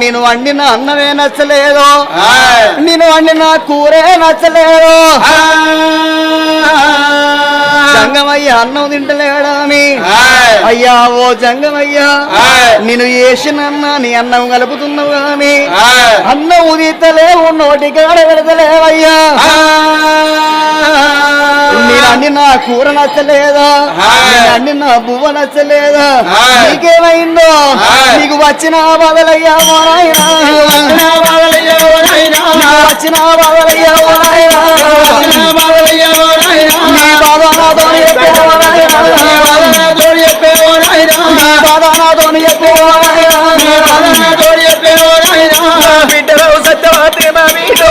నేను వండిన అన్నమే నచ్చలేదు. నేను వండిన కూరే నచ్చలేదు. జంగమయ్య అన్నం తింటలేడా అని? అయ్యా ఓ జంగమయ్యా. నేను అన్న నీ అన్నం కలుపుతున్నావు కానీ అన్నం ఉదితలేవు నోటి కాడ పెడతలేవయ్యా. నేను అన్ని నా కూర నచ్చలేదా? నేను అన్ని నా బువ్వ నచ్చలేదా? నీకేమైందో? నీకు వచ్చిన నీకు వచ్చిన బదలయ్యా ఓ నాయనా. నీ బాధ నాతోని చెప్పే ఓ నాయనా. నీ బాధ నాతోని చెప్పే ఓ నాయనా. బిడ్డరావు సత్యవతి నా వీడో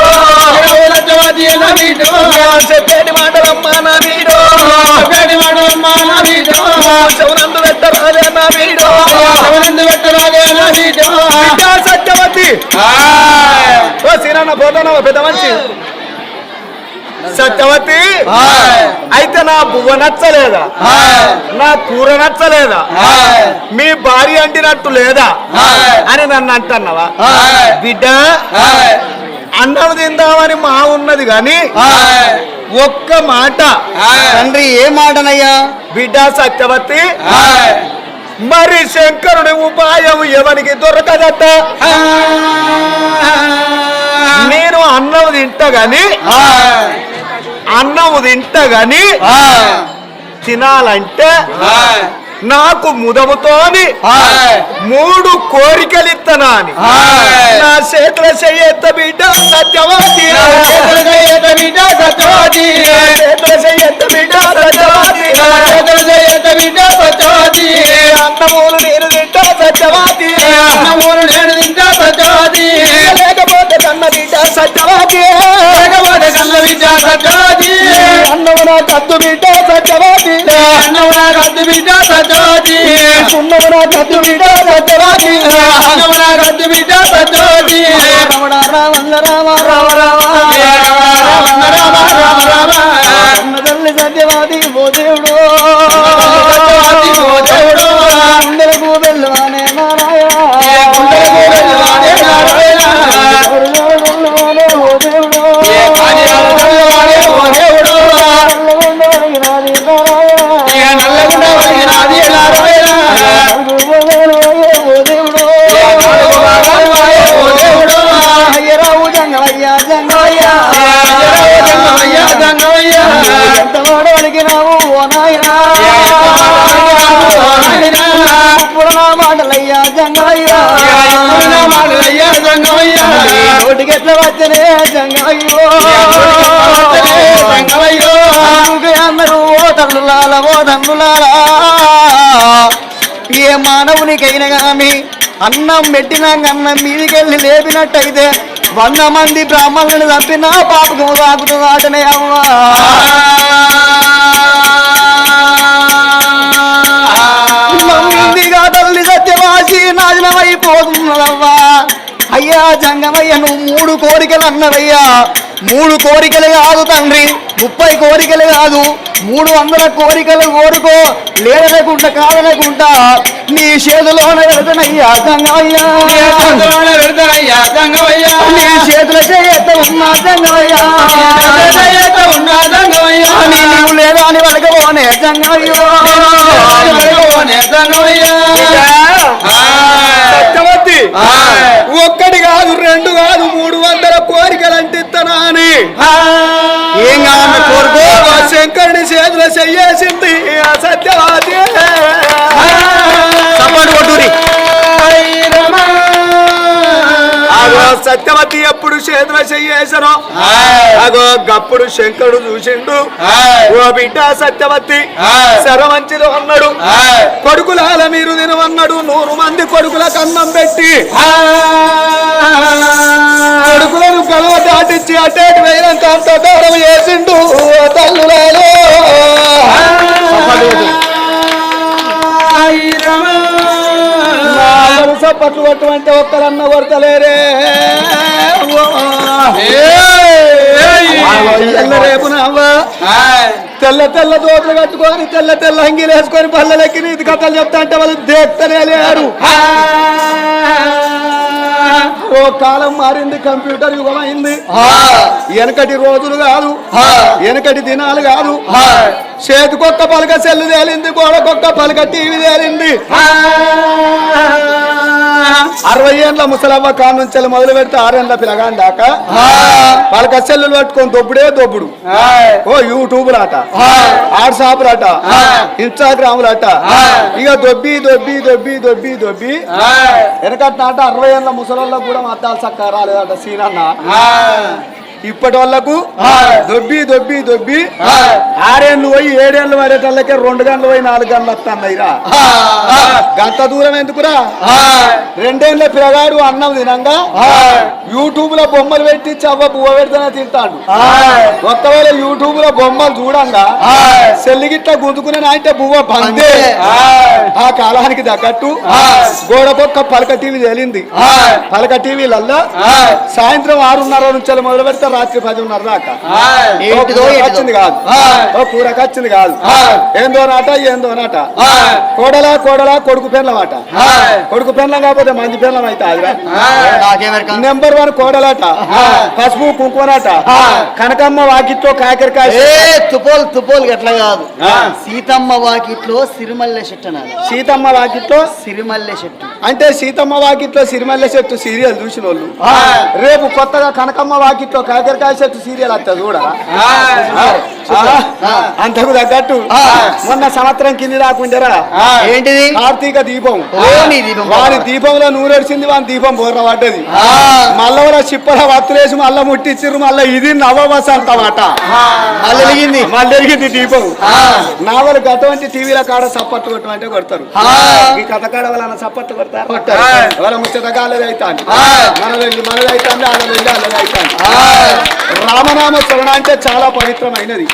చెప్పేటి మాటలమ్మా నా వీడో శవనందు సత్యవతి ఓ సీనన్న పోతానవా పెద్ద మంచి సత్యవతి? అయితే నా బువ్వ నచ్చలేదా? నా కూర నచ్చలేదా? మీ భార్య అంటినట్టు లేదా? అని నన్ను అంటున్నావా? బిడ్డ అన్నం తిందామని మా ఉన్నది గాని ఒక్క మాట. తండ్రి ఏ మాటనయ్యా? బిడ్డ సత్యవతి. మరి శంకరుడి ఉపాయం ఎవరికి దొరకదట? నేను అన్నం తింటా గాని అన్నం తింటా గాని తినాలంటే నాకు ముదముతోని మూడు కోరికలు ఇత్తనా అని నా చేతుల చెయ్యెత్త బిడ్డ సత్యవాది. చేతుల తింటా సత్యవాది లేకపోతే కన్న బిడ్డ సత్యవాది అన్నము నా కద్దు బిడ్డ సత్యవాది సున్నము నా కద్దు బిడ్డ సత్యవాది రమణ రామ రామ రామ రామ కన్న తల్లి సత్యవాది ఓ దేవుడు నోటికి ఎట్లా వచ్చనే జంగమయ్యో అందుకే అందరూ ఓ తల్లులాల ఓ తల్లులారా ఏ మానవునికైనా కానీ అన్నం పెట్టినాక అన్నం మీదికెళ్ళి లేపినట్టయితే వంద మంది బ్రాహ్మణులను చంపినా పాపకు వాకుడు వాటనే అవ్వా మందిగా తల్లి సత్యవాసి నాశనమైపోతున్నదవ్వా. అయ్యా జంగమయ్య నువ్వు మూడు కోరికలు అన్నవయ్యా. మూడు కోరికలు కాదు తండ్రి ముప్పై కోరికలు కాదు. మూడు వందల కోరికలు కోరుకో లేదనకుండా కాదనకుండా నీ చేతిలోన వెళతనయ్యా జంగమయ్యా. నీ చేతుల చేత ఉన్నా నీవు లేదా అని జంగమయ్యో. సత్యవతి ఒక్కటి కాదు రెండు కాదు మూడు వందల కోరికలు అంటిస్తానా అని. ఏం కావాలి కోరుకో? శంకరుని చేతుల చెయ్యేసింది ఆ. సత్యవతి సపాటు కొట్టురి సత్యవతి ఎప్పుడు చేతుల చెయ్యేసరో అగో గప్పుడు శంకరుడు చూసిండు. ఓ బిడ్డ సత్యవతి శరవంచిలో అన్నాడు. కొడుకులాల మీరు తినమన్నాడు నూరు మంది కొడుకుల కన్నం పెట్టి. కొడుకులను కలవ దాటించి అటేటి వేయడం అంత దూరం వేసిండు. తల్లులాలో. సప్పట్లు కొట్టమంటే ఒక్కరన్న కొడతలేరే. తెల్ల తెల్ల దోతులు కట్టుకొని తెల్ల తెల్ల అంగీలు వేసుకొని పల్లెలెక్కి నీతి కథలు చెప్తా అంటే వాళ్ళు దేక్తనే లేరు. కాలం మారింది కంప్యూటర్ యుగం అయింది వెనకటి రోజులు కాదు వెనకటి దినాలు కాదు. చేతికొక్క పలక సెల్లు తేలింది గోడకొక్క పలక టీవీ తేలింది. అరవై ఏళ్ళ ముసలమ్మ కానుంచెలు మొదలు పెడితే ఆరేళ్ళ పిలగాని దాకా. వాళ్ళ సెల్లులు పట్టుకొని దొబ్బుడే దొబ్బుడు. ఓ యూట్యూబ్ లాట వాట్సాప్ రాట ఇన్స్టాగ్రామ్ అట ఇక దొబ్బి దొబ్బి దొబ్బి దొబ్బి దొబ్బి. వెనకట్నాట అరవై ఏళ్ళ ముసలోళ్ళకు కూడా అద్దాలు సక్క రాలేదట సీనన్న. ఇప్పటి వాళ్ళకు దొబ్బి దొబ్బి దొబ్బి. ఆరేళ్ళు పోయి ఏడేళ్ళు పడేటోళ్ళకే రెండు గంటలు పోయి నాలుగు గంటలు వస్తున్నాయిరా. గంట దూరం ఎందుకురా? రెండేళ్ళ పిల్లగాడు అన్నం తినంగా యూట్యూబ్లో బొమ్మలు పెట్టి చవ్వ పువ్వ పెడితేనే తింటాడు. ఒకవేళ యూట్యూబ్లో బొమ్మలు చూడంగా సెల్లిగిట్ల గుంజుకునే అంటే బువ్వ పందే ఆ కాలానికి తగ్గట్టు గోడకొక్క పలక టీవీ తేలింది. పలక టీవీలల్లో సాయంత్రం ఆరున్నర నుంచి మొదలు పెడితే రాత్రి పదిన్నర దాకా. వచ్చింది కాదు. ఓ కూరకు వచ్చింది కాదు. ఏందో నాట ఏందో నాట. కోడలా కోడలా కొడుకు పెన్లం అట కొడుకు పెన్లం కాకపోతే మంది పెన్లం అయితే నెంబర్ వన్ కోడలాట. పసుపు కుంకుమనాట. కనకమ్మ వాకిట్లో కాకరకాయ ఏ తుపోలు తుపోలు గట్ల కాదు. సీతమ్మ వాకిట్లో సిరిమల్లె చెట్టు సీతమ్మ వాకిట్లో? సిరిమల్లె చెట్టు. అంటే సీతమ్మ వాకిట్లో సిరిమల్లె చెట్టు సీరియల్ చూసిన వాళ్ళు రేపు కొత్తగా కనకమ్మ వాకిట్లో కాకరకాయ చెట్టు సీరియల్ వస్తా చూడరా అంతకు తగ్గట్టు మొన్న సంవత్సరం కింది రాకుండరా ఏంటిది కార్తీక దీపం. వారి దీపంలో నూరెడిచింది వాని దీపం బోర్ర పడ్డది. మళ్ళా కూడా చిప్పల వత్తులేసి మళ్ళా ముట్టించిర్రు మళ్ళా ఇది నవ వసంతం అట మళ్ళీ. మళ్ళీ దీపం. నావలు అటువంటి టీవీల కాడ సప్పట్లు కొట్టమంటే కొడతారు. ఈ కథ కాడ వాళ్ళ సప్పట్లు కొడతారు. వాళ్ళ ముచ్చటగా అల్లది అవుతాను ఆ. మనది వెళ్ళి మనది అవుతుంది వాళ్ళది వెళ్ళి అల్లది అవుతాను. రామనామ స్మరణ అంటే చాలా పవిత్రమైనది.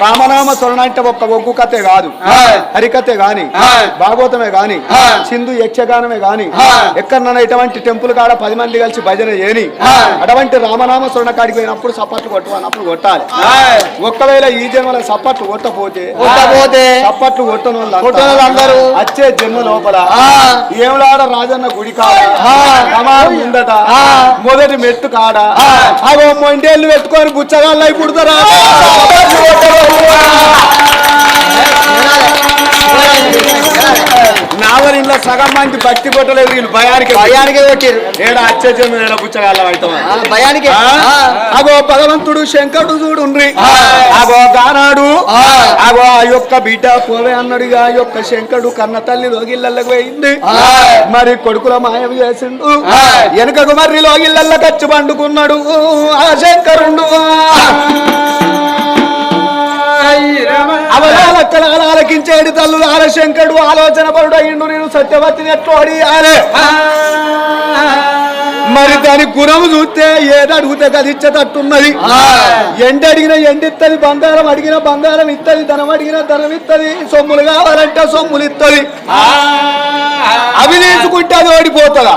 రామనామ స్మరణ అంటే ఒక్క ఒగ్గు కథే కాదు. హరికథే గాని. భాగవతమే గాని. సింధు యక్షగానమే గాని. ఎక్కడన్నా ఇటువంటి టెంపుల్ కాడ పది మంది కలిసి భజన చేయని. అటువంటి రామనామ స్మరణ కాడికి పోయినప్పుడు సప్పట్లు కొట్టమన్నప్పుడు కొట్టాలి ఒక్కవేళ ఈ జన్మల సప్పట్లు కొట్టపోతే సప్పట్లు కొట్టని వచ్చే జన్మ లోపల. ఏమలాడ రాజన్న గుడి కాడ. కమాన్ ముందట మెట్టు కాడ. అగో మొండేళ్ళు పెట్టుకొని బుచ్చగాళ్ళు అయి పుడతారా నావరిలో సగం మంది భక్తి కొట్టలేదు వీళ్ళు భయానికి భయానికే కొట్టిరు ఏడా అచ్చే జన్మ ఏడా బుచ్చగాళ్ళ అవుతామా ఆ, భయానికే. అగో భగవంతుడు శంకరుడు చూడుండ్రి. అగో గానాడు. అగో ఆ యొక్క బిడ్డ పోవే అన్నాడుగా ఆ యొక్క శంకరుడు కన్న తల్లి లోగిళ్ళకి పోయింది. మరి కొడుకుల మాయం చేసిండు. వెనుకకు మరి లోగిళ్ళల్లో ఖర్చు పండుకున్నాడు. ఆ శంకరుడు. అవలాలక్కల ఆలకించేడు తల్లు ఆల శంకరుడు ఆలోచన పరుడు అయ్యిండు నేను సత్యవతిని ఎట్లోడి ఆలే మరి దాని గుణం చూస్తే ఏది అడిగితే అది ఇచ్చేటట్టున్నది. ఎండ అడిగిన ఎండిత్తది బంగారం అడిగిన బంగారం ఇత్తది ధనం అడిగిన ధనం ఇత్తది సొమ్ములు కావాలంటే సొమ్ములు ఇత్తది. అవి తీసుకుంటే అది ఓడిపోతుందా?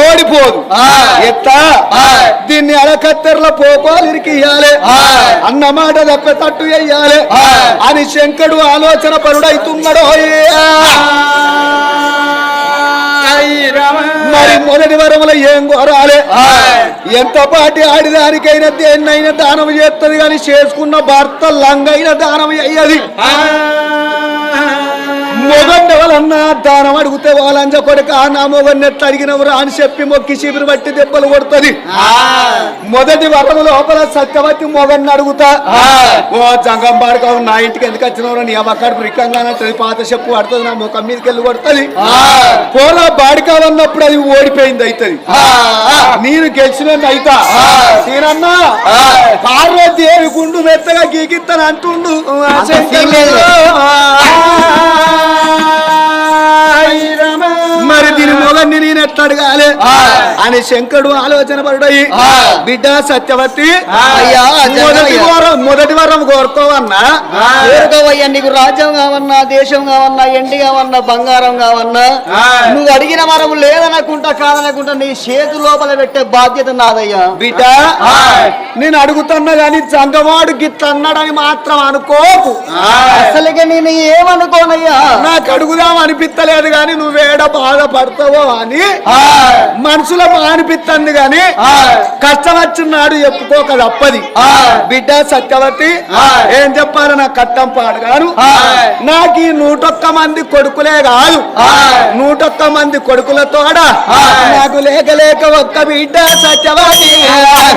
ఓడిపోదు. ఆ. దీన్ని అలకత్తెరల పోపాలు ఇరికియాలి ఆ. అన్న మాట తప్పేటట్టు ఆ. అని శంకరుడు ఆలోచన పరుడైతున్నాడో మరి మొదటి వరములో ఏం కోరాలి. ఎంత పాటి ఆడిదానికైనా దేన్నైనా దానం చేస్తుంది కానీ చేసుకున్న భర్త లంగైన దానం అయ్యది. మొగన్న వాళ్ళన్నా దానం అడిగితే వాళ్ళంజ కొడుక నా మొగన్ని ఎట్లా అడిగినవరు? అని చెప్పి మొక్కి చీపురు బట్టి దెబ్బలు కొడుతుంది. మొదటి వరము లోపల సత్యవతి మొగన్ని అడుగుతా ఓ జంగం పాడుకోవు నా ఇంటికి ఎందుకు వచ్చినవరు? నీ అక్కడ బ్రికంగా పాత చెప్పు పడుతుంది నా ముఖం మీదకి వెళ్ళి కొడుతుంది. పోలా బాడికాలన్నప్పుడు అది ఓడిపోయింది అవుతుంది నేను గెలిచిన అయితా. నేనన్నా పార్వతీదేవి గుండు మెత్తగా గీకిస్తాను అంటుండు దీని మొగన్ని నేను ఎట్లా అడగాలి అని శంకరుడు ఆలోచన పడుడయి. బిడ్డ సత్యవతి అయ్యా, మొదటి. వారం మొదటి వారం కోరుకోవన్నా? కోరుకోవయ్యా నీకు రాజ్యం కావన్నా దేశం కావన్నా ఎండి కావన్నా బంగారం కావన్నా. నువ్వు అడిగిన వరం లేదనకుంటా కాదనకుంటా నీ చేతి లోపల పెట్టే బాధ్యత నాదయ్యా. బిడ్డ నేను అడుగుతున్నా గాని జంగవాడు గిట్ల అన్నాడని మాత్రం అనుకోకు. అసలుగా నేను ఏమనుకోనయ్యా? నాకు అడుగుదాం అనిపిస్తలేదు కానీ నువ్వేడ బాధపడతావో అని మనసులో అనిపిస్తుంది గాని కష్టం వచ్చినాడు చెప్పుకోక తప్పది బిడ్డ సత్యవతి ఏం చెప్పాలి నా కట్టం పాడగాను నాకు ఈ నూటొక్క మంది కొడుకులే కాదు నూటొక్క మంది కొడుకులతోడ నాకు లేక లేక ఒక్క బిడ్డ సత్యవతి.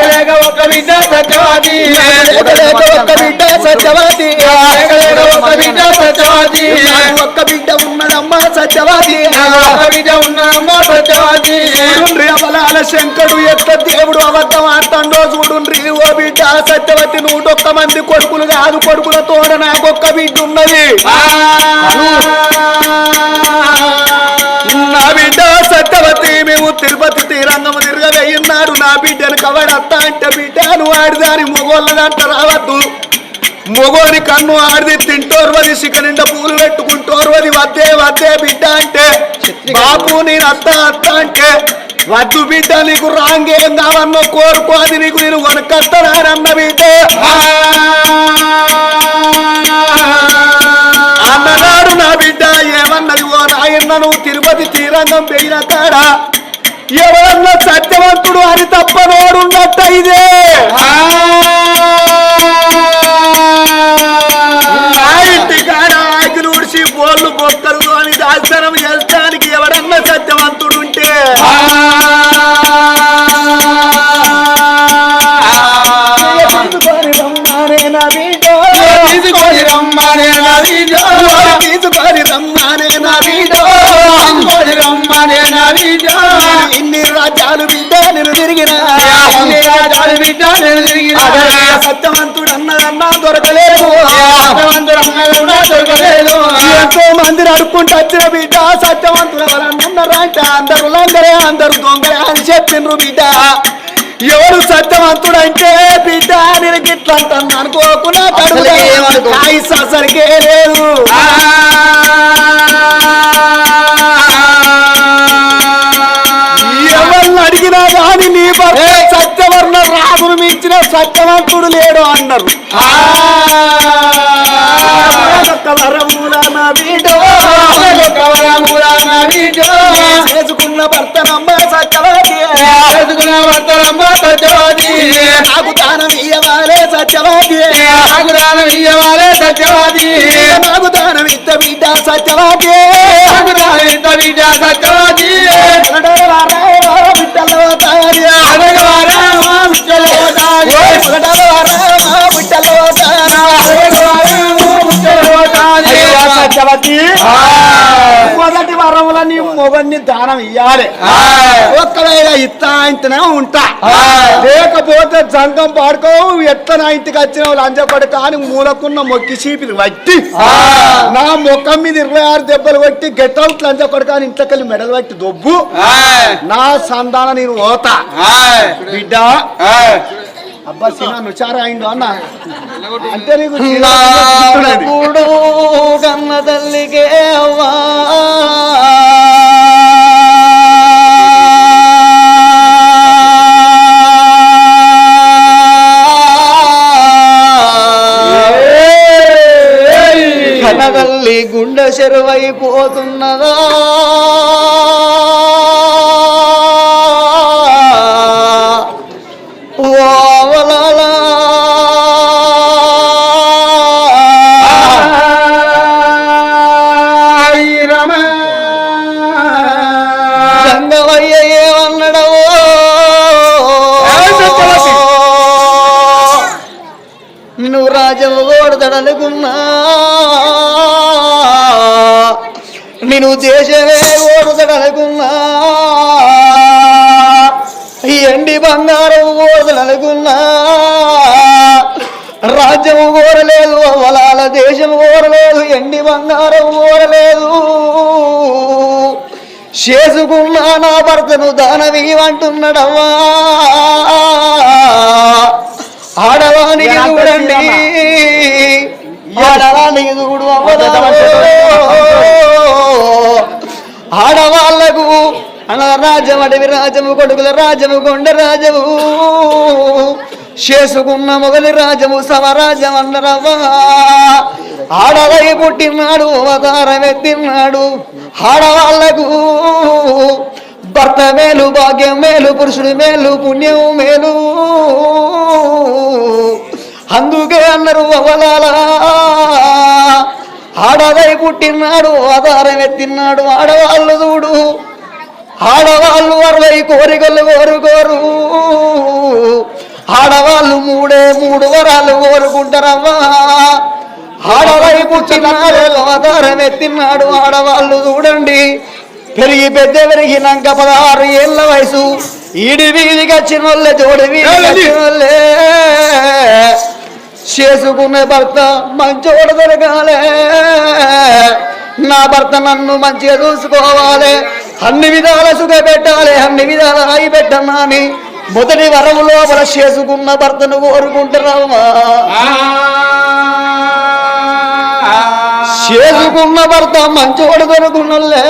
లేక ఒక్క బిడ్డ సత్యవతి. లేక లేక ఒక్క బిడ్డ సత్యవతి. లేక ఒక్క బిడ్డ సత్యవతి. ఒక్క బిడ్డ ఉన్నదమ్మా సత్యవతి. బిడ్డ చూడుండ్రి అవలాల శంకరుడు ఎట్ట దేవుడు అబద్ధం ఆడుతాడో చూడుండ్రి ఓ బిడ్డ సత్యవతి నూటొక్క మంది కొడుకులు కాదు. కొడుకుల తోడ నాకొక్క బిడ్డ ఉన్నది నా బిడ్డ సత్యవతి మేము తిరుపతి తీరంగము తిరగవేయున్నాడు నా బిడ్డను కవడత్త అంటే బిడ్డ నువ్వు ఆడిదాని మొగోళ్ళదంట రావద్దు. మొగోని కన్ను ఆడిది తింటోర్వది సిక నిండా పూలు పెట్టుకుంటోర్వది వద్దే వద్దే బిడ్డ అంటే బాపు నేను అత్త అత్త అంటే వద్దు బిడ్డ నీకు రాంగేం కావన్నో కోరుకో అది నీకు నేను కొనకత్తనానన్న బిడ్డ. అన్నగాడు నా బిడ్డ ఏమన్నది ఓ నాయన్న నువ్వు తిరుపతి తీరంగం పోయిన కాడ ఎవరన్నా సత్యవంతుడు అని తప్పనోడున్నట్ట ఇదే. నా ఇంటి కాడ ఆకిలు ఉడిసి బోళ్ళు బొక్కలు అని దాసనం చేస్తానికి ఎవడన్నా సత్యవంతుడు ఉంటే తీసుకొని రమ్మనే నా బిడ్డ తీసుకొని రమ్మనే నా బిడ్డ తీసుకొని రమ్మనే నా బిడ్డ తీసుకొని రమ్మనే నా బిడ్డ ఇన్ని రాజ్యాలు బిడ్డ సత్యవంతుడు అన్నదన్నా దొరకలేదు. సత్యవంతుడు అన్నదన్నా దొరకలేదు. ఎంతో మంది నడుపుకుంటూ వచ్చిన బిడ్డ సత్యవంతుడు ఎవరన్నా అంటే అందరు లంగరే అందరు దొంగరే అని చెప్పిండ్రు బిడ్డ. ఎవరు సత్యవంతుడు అంటే బిడ్డ నేను గిట్ల అంటాను అనుకోకుండా అసలుకే లేదు. సత్యవంతుడు లేడు అన్నారు. చేసుకున్న భర్తనమ్మ సత్యవతి. చేసుకున్న భర్తనమ్మ సత్యవతి. నాకు దానం ఇయ్యవాలే సత్యవతి. నాకు దానం ఇయ్యవాలే సత్యవతి. నాకు దానం ఇత్త బిడ్డ సత్యవతి. నాకు దానం ఇత్త బిడ్డ సత్యవతి. మొదటి వరముల నీ మొగన్ని దానం ఇయ్యాలి. ఒక్కవేళ ఇత్తా ఇంతనే ఉంటా. లేకపోతే జంగం పాడుకో ఎట్లా నా ఇంటికి వచ్చిన లంచ పడక అని మూలకున్న మొక్కి చీపిలు వట్టి నా ముఖం మీద ఇరవై ఆరు దెబ్బలు కొట్టి గెట్ అవుట్ లంచ పడక అని ఇంట్లోకెళ్ళి మెడలు పట్టి దొబ్బు. నా సంధాన నేను పోతా. బిడ్డ అబ్బా సినా నుచారా అయిండు అన్న? అంటే నీకు. నాడు కన్న తల్లికే అవ్వా. కనగల్లి గుండె చెరువైపోతున్నదా నలుగున్నా. నేను దేశమే ఓడదడనుకున్నా ఎండి బంగారం ఓడదడనుకున్నా రాజ్యం ఓరలేదు వలాల దేశం ఓరలేదు ఎండి బంగారం ఓరలేదు. చేసుకున్నా నా భర్తను దానమీవంటున్నాడమ్మా ఆడవానికి చూడండి ఆడవానికి చూడు ఆడవాళ్ళకు రాజ్యం అడవి రాజము కొడుకుల రాజము కొండ రాజము. చేసుకున్న మొగలి రాజము సమరాజ్యం అన్నరవ్వా. ఆడవై పుట్టినాడు అవతారం ఎత్తినాడు ఆడవాళ్ళకు భర్త మేలు భాగ్యం మేలు పురుషుడు మేలు పుణ్యం మేలు. అందుకే అన్నారు అవలాలా ఆడదై పుట్టినాడు ఆధారం ఎత్తినాడు ఆడవాళ్ళు చూడు. ఆడవాళ్ళు అరవై కోరికలు కోరుకోరు. ఆడవాళ్ళు మూడే మూడు వరాలు కోరుకుంటారమ్మా ఆడవై పుట్టినాడు ఆధారం ఎత్తినాడు ఆడవాళ్ళు చూడండి. పెరిగి పెద్ద పెరిగినాక పదహారు ఏళ్ళ వయసు. ఈడి వీధికి వచ్చిన వాళ్ళే జోడి వీధికి వచ్చిన వాళ్ళే చేసుకునే భర్త మంచోడు దొరకాలే. నా భర్త నన్ను మంచిగా చూసుకోవాలి. అన్ని విధాల సుఖ పెట్టాలి అన్ని విధాల రాయి పెట్టన్నాని మొదటి వరము లోపల చేసుకున్న భర్తను కోరుకుంటున్నావా? చేసుకున్న భర్త మంచోడు దొరుకున్నలే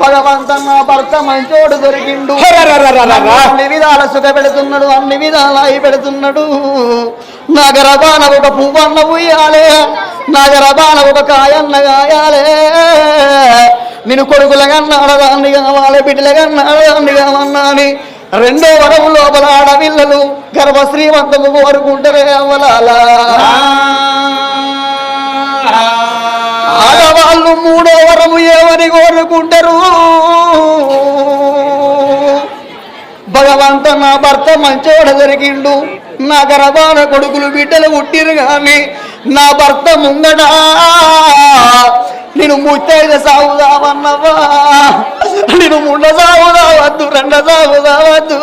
భగవంత నా భర్త మంచోడు దొరికిండు. అన్ని విధాల సుఖ పెడుతున్నాడు అన్ని విధాల అయి పెడుతున్నాడు. నా గర్భాన ఒక పువ్వన్న పుయ్యాలే నా గర్భాన ఒక కాయన్న గాయాలే. నేను కొడుకులగన్నా ఆడదాన్ని కావాలి బిడ్డలగన్నా ఆడదాన్ని కావన్నాని రెండో వరము లోపల ఆడపిల్లలు గర్భ శ్రీమంతము కోరుకుంటారే అవ్వలాలా. వాళ్ళు మూడో వరము ఏమని కోరుకుంటారు? భగవంత నా భర్త మంచోడ దొరికిండు. నా గర్భాన కొడుకులు బిడ్డలు పుట్టిరు కానీ నా భర్త ముంగడా నేను ముత్తైద సాగుదామన్నవా? నేను ముండ సాగుదావద్దు రెండ సాగుదావద్దు.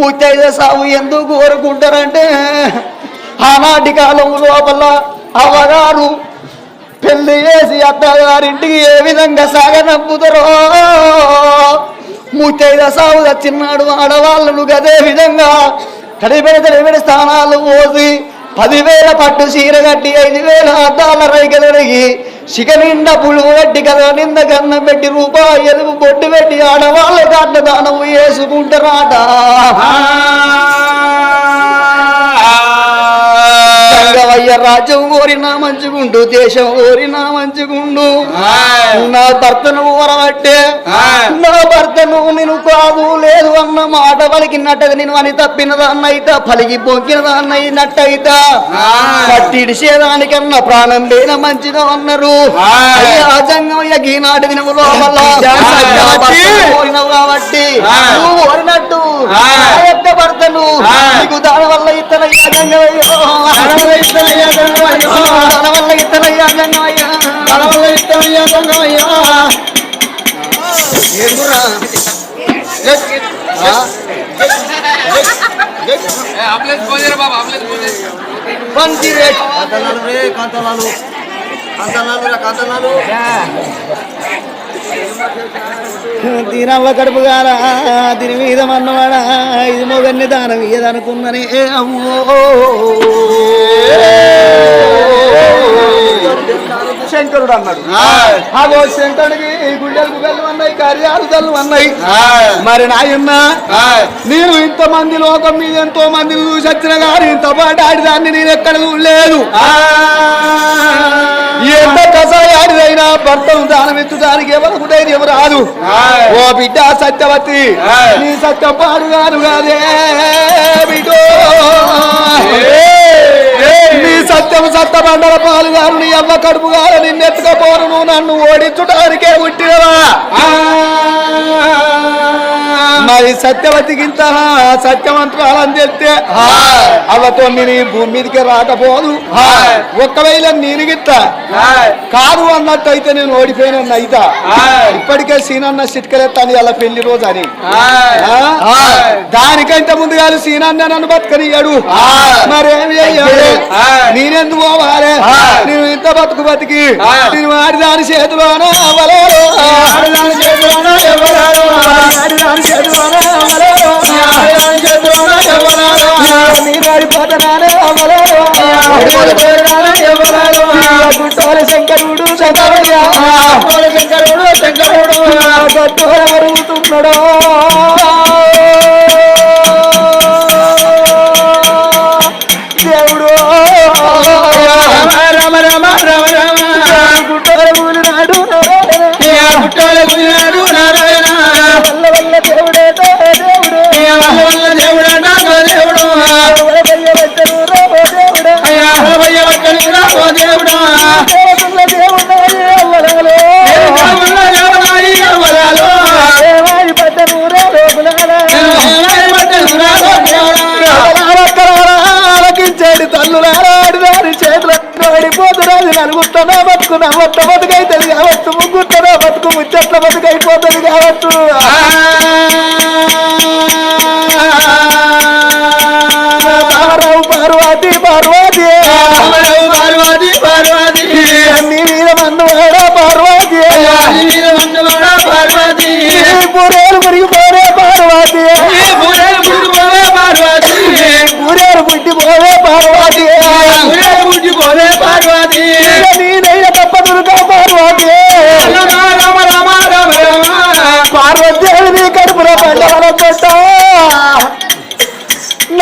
ముత్తైద సాగు ఎందుకు కోరుకుంటారంటే ఆనాటి కాలం లోపల అవగారు పెళ్ళి చేసి అత్తగారింటికి ఏ విధంగా సాగనంపుతారో ముత్తైద సాగు చిన్నాడు ఆడవాళ్ళను గదే విధంగా కడిపెడి తడిపెడి స్థానాలు పోసి పదివేల పట్టు చీర కట్టి ఐదు వేల అద్దాల రైకలడిగి శిఖ నిండా పులుగు కట్టి కదా నింద గన్నం పెట్టి రూపాయి ఎదుపు బొట్టు పెట్టి ఆడవాళ్ళ దాంట్లో దానం వేసుకుంటారాట సంగవయ్య రాజ్యం కోరినా మంచిగుండు దేశం కోరినా మంచిగుండు. నా భర్తను ఊరబట్టే నా భర్తను నేను కాదు లేదు అన్న మాట పలికినట్టది నేను అని తప్పినదాన్నైత పలికి పొంకినదాన్నైనట్టయిత పట్టిడిసేదానికన్నా ప్రాణం లేన మంచిదో అన్నారు. అయ్యా జంగమయ్య ఈనాటి దినము లోపల భర్తను కోరినవు కాబట్టి. నువ్వు కోరినట్టు రంగయ్యా కడవల ఇస్తామయ్యా రంగయ్యా ఏడురా ఆంబులెన్స్ ఫోన్ చేయరా బాబు కాంతలాలు కాంతలాలు. కాంతలాలు దీనవ్వ కడుపు గారా దీని మీద మన్నవాడా ఇది మొగన్ని దానం ఇయ్యదనుకున్నని అమ్మో శంకరుడు అన్నాడు. అగో శంకరుడికి గుండెలు గుడ్డలు అన్నాయి కార్యాలు తల్లు అన్నాయి మరి నాయన్న నేను ఇంత మంది లోకం మీద ఎంతో మందిని చూసి వచ్చిన కానీ ఇంత పాటు ఆడిదాన్ని నేను ఎక్కడ చూడలేదు. ఎంత కసాయాడిదైనా భర్తను దానం ఎత్తుదానికి ఎవరికి ధైర్యం రాదు. ఓ బిడ్డ సత్యవతి నీ సత్యం పాడుగాను కాదే బిడ్డో. నీ సత్యం సత్తమండల పాలు గారు నీ అమ్మ కడుపు గారు నిన్నెత్తుకపోరు నువ్వు నన్ను ఓడించుటానికే పుట్టినవా? మరి సత్యవతికింత సత్యవంతురాలని చెప్తే అవ్వతో నేను ఈ భూమి మీదకి రాకపోదు. ఒక్కవేళ నేను గిట్ట కాదు అన్నట్టు అయితే నేను ఓడిపోయిన అయితా ఇప్పటికే సీనన్న సిట్కలెత్తాను అలా పెళ్ళి రోజు అని? దానికంటే ముందుగా సీనన్న నన్ను బతకనియ్యాడు. మరేమి చెయ్యాలి? నేనెందుకు పోవాలి? నేను ఇంత బతుకు బతికి నేను ఆడిదాని చేతిలోనే అవ్వలేదు ఆడిదాని చేతిలోనే ఇవ్వలేదు ఆడిదాని చేతిలోనే శంకరుడు శంకరుడు శంకరుడు. శంకరుడు దేవుడా ఆలకించాడు తల్లులారాడు దాని చేతులకు ఆడిపోతున్నాడు నలుగుతున్నా బతుకున్నా మొత్తం బతుకైతుంది కావచ్చు ముగ్గుతున్నా బతుకు ముచ్చట్ల బతుకైపోతుంది కావచ్చు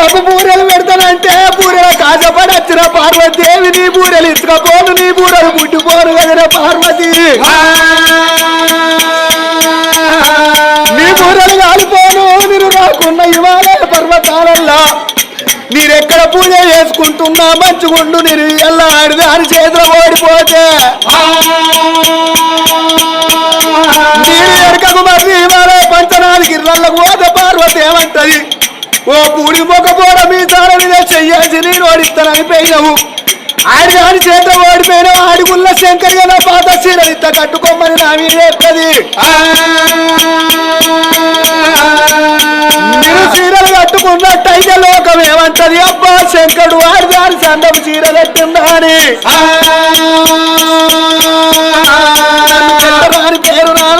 బాబు బూరెలు పెడతానంటే బూరెల కాజపడి వచ్చిన పార్వతీదేవి నీ బూరెలు ఇచ్చుకపోను నీ బూరెలు పుట్టిపోను కదరా పార్వతి. నీ బూరెలు కాలిపోను మీరు నాకున్న ఇవాళ పర్వతాలల్లా. మీరెక్కడ పూజ చేసుకుంటున్నా మంచుగుండు నేను ఎలా ఆడితే అని చేతిలో ఓడిపోతే. మీరు ఎరకకు మరి ఇవాళ పంచనాది గిర్రలకు పోతే పార్వతి ఏమంటది? ఓ పూడి మీ మీద చెయ్యాల్సి నేను ఓడిస్తానని పోయినావు ఆడి ఆడి చేత ఓడిపోయినావు ఆడిగుల్ల శంకర్ నా పాత చీర ఇట్ట కట్టుకోమని నా మీద చెప్తుంది మీరు చీరలు కట్టుకున్నట్టయితే లోకం ఏమంటది? అబ్బా శంకరుడు ఆడి దాని సందం అని రాని పేరు నాలో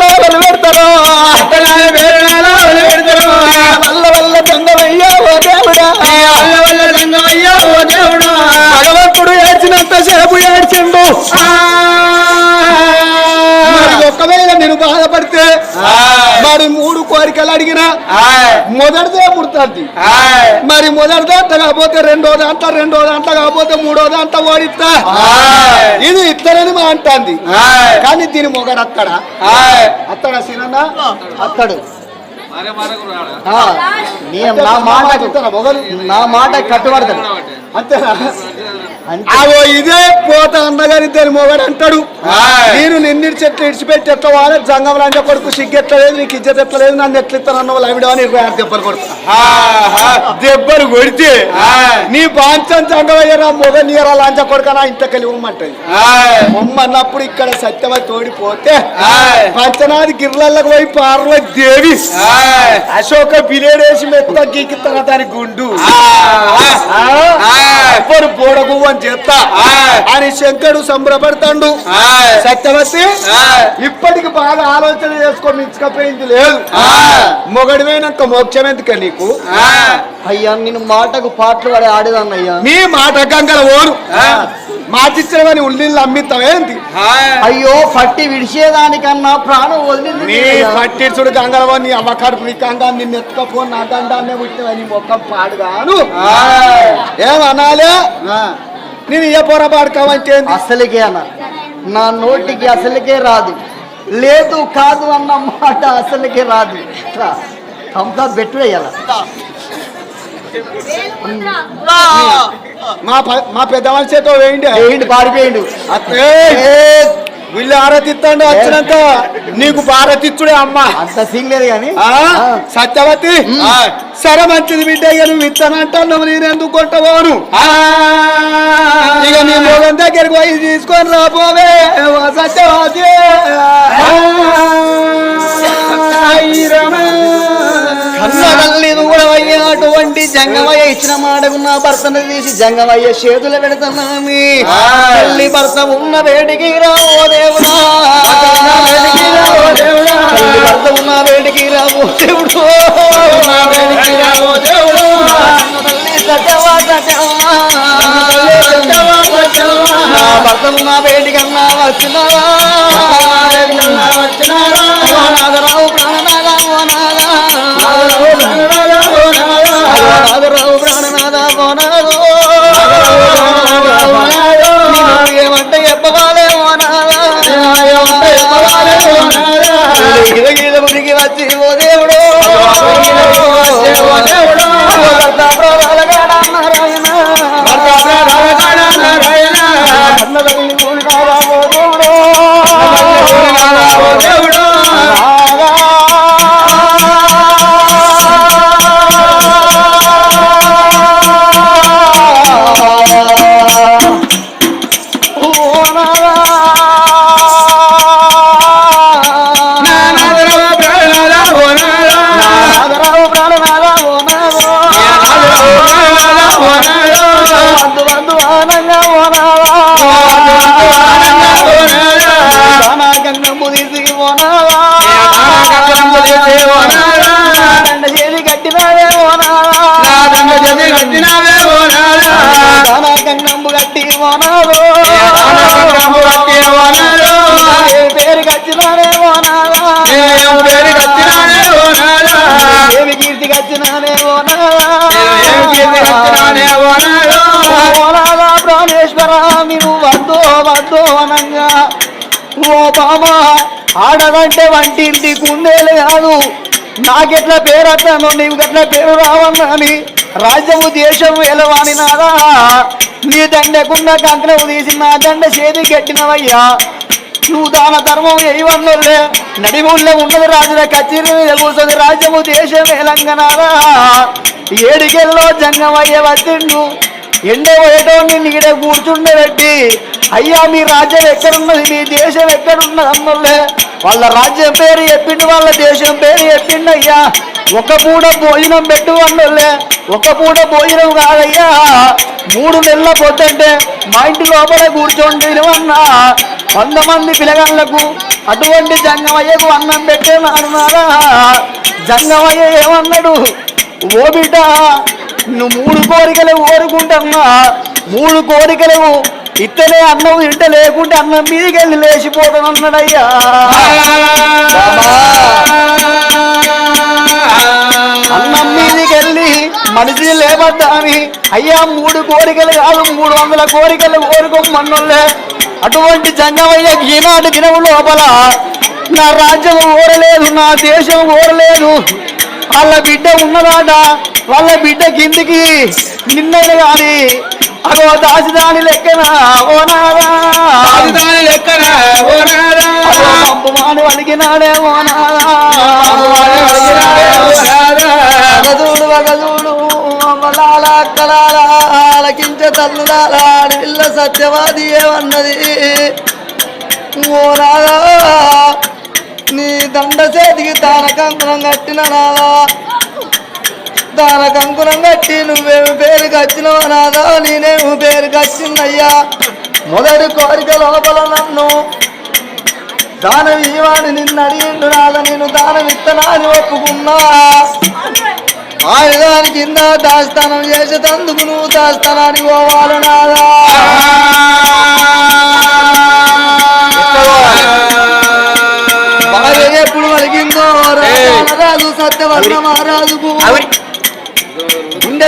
దొంగవయ్యా ఓ దేవుడా. భగవంతుడు ఏడ్చినంత సేపు ఏడ్చిండు. మరి ఒకవేళ నేను బాధపడితే మరి మూడు కోరికలు అడిగిన మొదటిదే పుడుతుంది మరి మొదటి దాంట కాకపోతే రెండో దాంట రెండో దాంట కాకపోతే మూడో దాంట ఓడిస్తా. ఇది ఇత్తనని మా అంటుంది. కానీ దీని మొగడు అత్తడా? అత్తడా సినన్న? అత్తడు. ఆ, నీ- మాట నా మాట కట్టుబడతాడు అంతేనా? అవో ఇదే పోత అన్నగారి దాని మొగడు అంటాడు. నేను నిన్నిడి చెట్లు ఇడిచిపెట్టి ఎట్లా వాళ్ళ జంగం లంజ కొడుకు సిగ్గెట్టలేదు నీకు ఇజ్జత్ ఎట్లలేదు నన్ను ఎట్లిస్తానన్న లైవిడో అని ఇరవై ఆరు దెబ్బలు కొడుకు దెబ్బలు కొడితే. నీ పాంచం జంగమయ్యరా మొగ నీరా లంజ కొడుక నా ఇంతకెళ్ళి ఉమ్మంటది ఉమ్మన్నప్పుడు ఇక్కడ సత్యవతి తోడిపోతే పంచనాది గిర్లలకు పోయి పార్వతి దేవి. అశోక బిలేడేసి మెత్త గీకిస్తాన దాని గుండు. పోడగు అని చెప్తా అని శంకరుడు సంబరపడతాడు. సత్యవతి ఇప్పటికి బాగా ఆలోచన చేసుకొని మించకపోయింది లేదు. మొగడిపోయినాక మోక్షం ఎందుక నీకు? అయ్యా నేను మాటకు పాటలు పడి ఆడేదన్నయ్యా. నీ మాట గంగల ఓరు. మాటిచ్చినవని ఉల్లిళ్ళు అమ్మిస్తావేంటి అయ్యో పట్టి విడిచేదానికన్నా ప్రాణం వదిలింది నీ పట్టించుడు గంగలవో నీ కంగా నిన్ను ఎత్తుకపో నా దండాన్నే పుట్టినవని మొక్కం పాడుగాను. ఏమనాలే? నేను ఇయ్య పొరపాడుకోవంటే అసలుకే అన్న. నా నోటికి అసలుకే రాదు. లేదు కాదు అన్న మాట అసలుకే రాదు. కంపా బెట్టు వేయాల? మా ప- మా పెద్ద మనిషి చేతో వేయండి. వేయండి పారిపోయిండు. అత్తే వీళ్ళు ఆరతిత్తండి వచ్చినాక నీకు భారతిచ్చుడే అమ్మ. అంత సీన్ లేదు కానీ? సత్యవతి సరే మంచిది బిడ్డ ఇక నువ్వు ఇస్తానంటావు నేను ఎందుకు కొంటవాను ఇక నీ మొగం దగ్గరికి పోయి తీసుకొని రాబోవే సత్యవతి. తల్లి కూడా అయ్యా అటువంటి జంగమయ్య ఇచ్చిన మాటకు నా భర్తను తీసి జంగమయ్య చేతులు పెడుతున్నామి తల్లి భర్త ఉన్న వేడికి రావో దేవుడా. తల్లి భర్త ఉన్న వేడికి రావో దేవుడు. నా భర్త ఉన్న వేడికన్నా వచ్చినారా? నాగా నాగరావు ప్రాణనాథ పోనాదు ఏమంటే చెప్పవాలే గీత గీత మునికి వచ్చి ఓ దేవుడు ప్రాణేశ్వర మీరు వద్దో వద్దో అనంగా ఓ బామ ఆడదంటే వంటింటి కుందేలు కాదు నాకెట్లా పేరు అట్టాను నీవు గట్ల పేరు రావన్నాని రాజ్యము దేశము ఎలవాని నాదా నీ దండకుండా కంకణము తీసి నా దండ చేతి కట్టినవయ్యా నువ్వు దాన ధర్మం ఎయివన్నోళ్ళే నడివుళ్ళే ఉన్నది రాజుల కచేరీ మీద కూర్చొని రాజ్యము దేశం ఎలంగనారా ఏడికెళ్ళో జంగమయ్య వచ్చిండు ఎండే పోయేటోని నీడ కూర్చుండబెట్టి అయ్యా మీ రాజ్యం ఎక్కడున్నది? మీ దేశం ఎక్కడున్నది అమ్మల్లే? వాళ్ళ రాజ్యం పేరు చెప్పిండు వాళ్ళ దేశం పేరు చెప్పిండు అయ్యా. ఒక పూట భోజనం పెట్టు అన్నోళ్ళే ఒక పూట భోజనం కాదయ్యా. మూడు నెలల పొద్దంటే మా ఇంటి లోపల కూర్చోండి అన్నా వంద మంది పిల్లగాళ్ళకు అటువంటి జంగమయ్యకు అన్నం పెట్టే అన్నారా జంగమయ్య ఏమన్నాడు? ఓ బిడ్డ నువ్వు మూడు కోరికలు కోరుకుంటున్నా మూడు కోరికలు ఇత్తలే అన్నం ఇంట లేకుంటే అన్నం మీదకి వెళ్ళి లేచిపోతాను అన్నాడయ్యా అన్నం మీదకి వెళ్ళి మనిషి లేబద్దాని అయ్యా మూడు కోరికలు కాదు మూడు వందల కోరికలు కోరుకోమన్నోళ్ళే. అటువంటి జంగమయ్య ఈనాటి దినము లోపల నా రాజ్యం ఓరలేదు నా దేశం ఓరలేదు. వాళ్ళ బిడ్డ ఉన్నదాట వాళ్ళ బిడ్డ కిందికి నిన్నది కానీ అదో దాసిదాని లెక్కన ఓనారా రాజధాని లెక్కన ఓ నాదా అదో పంపుమాని వలిగినాడే ఓనారా వగదూడు వగదూడు అమ్మలాల అక్కలాల ఆలకించ తల్లులాల ఇల్ల సత్యవాది ఏమన్నది? ఓ రాదా నీ దండ చేతికి తాన కంకురం కట్టిన నాదా తాన కంకురం కట్టి నువ్వేమి పేరు కచ్చినవా నాదా? నేనేమి పేరు కచ్చిందయ్యా మొదటి కోరిక లోపల నన్ను దానం ఇవ్వని నిన్ను అడిగిండు నాదా. నేను దానం ఇత్తనాని ఒప్పుకున్నా. ఆయుధాని కింద దాస్తానం చేసేటందుకు నువ్వు దాస్తానానికి పోవాలి నాదా. ఎప్పుడు వలిగిందో రాజు సత్యవర్ణ మహారాజుకు.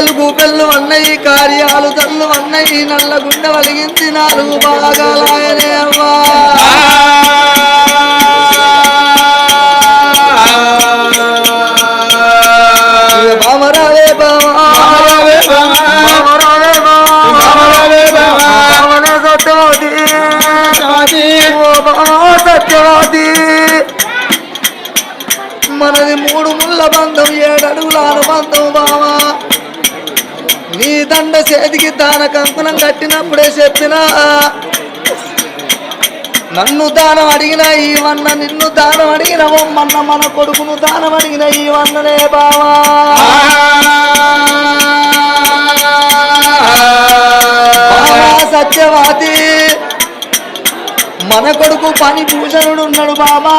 గుండెలు గూపెళ్ళు అన్నయ్యి కార్యాలు తల్లు అన్నయ్యి నల్ల గుండె వలిగించి నాలుగు భాగాలాయనే సత్యవతి మనది మూడు ముళ్ళ బంధం ఏడడుగుల అనుబంధం బామా నీ దండ చేతికి దాన కంకుణం కట్టినప్పుడే చెప్పినా. నన్ను దానం అడిగిన ఈ నిన్ను దానం అడిగిన మన్న మన కొడుకును దానం అడిగిన ఈ బావా. బావా సత్యవాది మన కొడుకు పని భూషణుడు ఉన్నాడు బాబా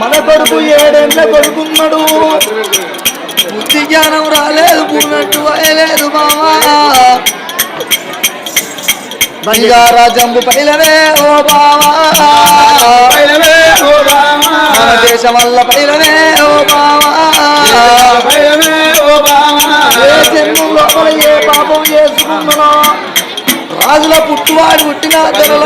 మన కొడుకు ఏడేళ్ళ కొడుకున్నాడు. బుద్ధి జ్ఞానం రాలేదు పూనట్టు అయ్యలేదు బావా బంగారాజంబు పైలవే ఓ బావా పైలవే ఓ బామా. మన దేశం వల్ల పైలవే ఓ బావా పైలవే ఓ బామా. ఏ జన్మం ఏ పాపం చేసుకున్నానో రాజుల పుట్టువాడు పుట్టిన ధరల